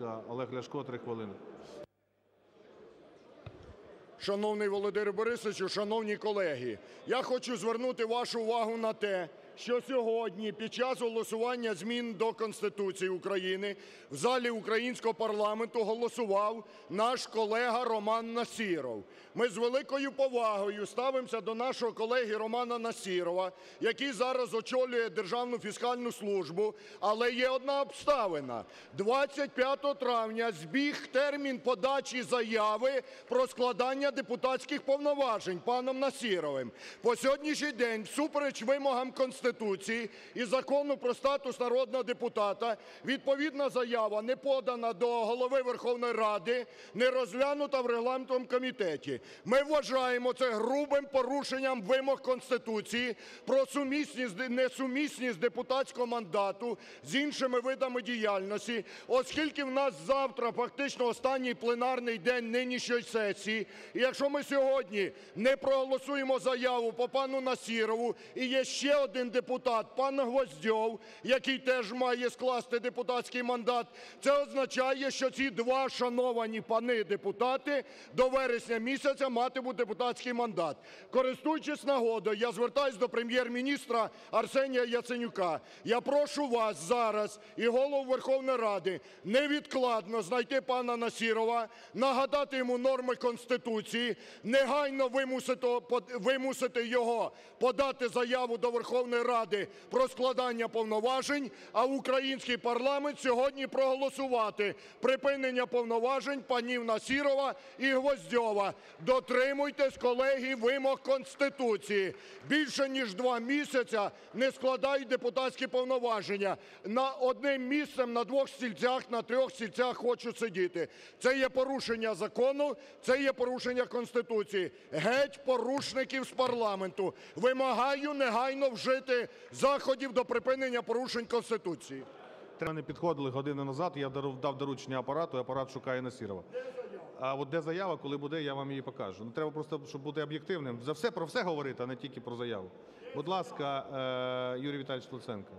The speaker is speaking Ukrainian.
Олег Ляшко, три хвилини. Шановний Володимир Борисовичу, шановні колеги, я хочу звернути вашу увагу на те, що сьогодні під час голосування змін до Конституції України в залі українського парламенту голосував наш колега Роман Насіров. Ми з великою повагою ставимося до нашого колеги Романа Насірова, який зараз очолює Державну фіскальну службу, але є одна обставина. 25 травня збіг термін подачі заяви про складання депутатських повноважень паном Насіровим. По сьогоднішній день, всупереч вимогам Конституції і Закону про статус народного депутата, відповідна заява не подана до Голови Верховної Ради, не розглянута в регламентному комітеті. Ми вважаємо це грубим порушенням вимог Конституції про сумісність, несумісність депутатського мандату з іншими видами діяльності, оскільки в нас завтра фактично останній пленарний день нинішньої сесії. І якщо ми сьогодні не проголосуємо заяву по пану Насірову, і є ще один депутат, пан Гвоздьов, який теж має скласти депутатський мандат, це означає, що ці два шановані пани депутати до вересня місяця матимуть депутатський мандат. Користуючись нагодою, я звертаюсь до Прем'єр-міністра Арсенія Яценюка. Я прошу вас зараз і Голову Верховної Ради невідкладно знайти пана Насірова, нагадати йому норми Конституції, негайно вимусити, його подати заяву до Верховної про складання повноважень, а український парламент сьогодні проголосувати припинення повноважень панів Насірова і Гвоздьова. Дотримуйтесь, колеги, вимог Конституції. Більше ніж два місяці не складають депутатські повноваження. На одним місцем на двох стільцях, на трьох стільцях хочуть сидіти. Це є порушення закону, це є порушення Конституції. Геть порушників з парламенту. Вимагаю негайно вжити заходів до припинення порушень Конституції. Мене підходили годину назад, я дав доручення апарату, і апарат шукає Насірова. А от де заява, коли буде, я вам її покажу. Ну, треба просто, щоб бути об'єктивним. За все про все говорити, а не тільки про заяву. Будь ласка, е, Юрій Віталійович Луценко.